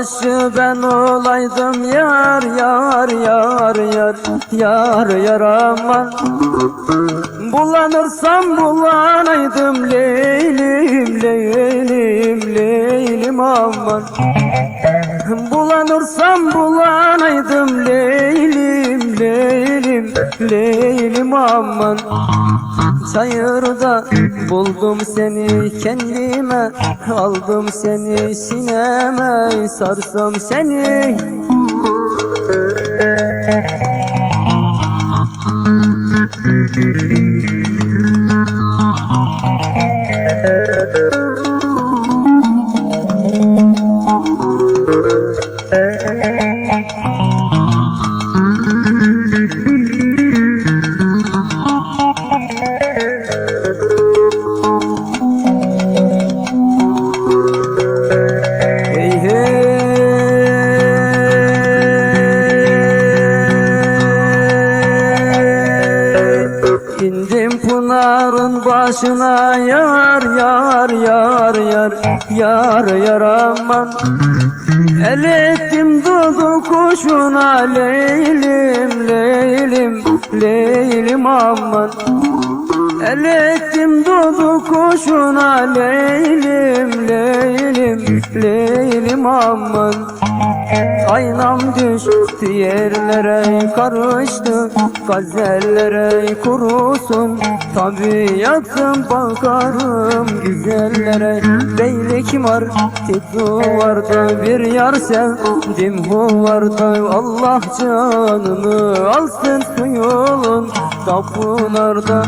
başı ben olaydım yar yar yar yar yar yar aman Bulanırsam bulanaydım leylim leylim leylim aman Bulanırsam bulanaydım leylim leylim aman. Çayırda buldum seni kendime. Aldım seni sineme. Sarsam seni. Hey İndim Pınar'ın başına yar yar yar yar yar yar aman. El ettim dudu kuşuna leylim leylim leylim aman. El ettim dudu kuşuna leylim leylim leylim aman Aynam düştü yerlere karıştı Gazellere kurusun. Tabiatım bakarım güzellere. Beylik var duvarda bir yar sevdim huvarda Allah canını alsın su yolun kapılarda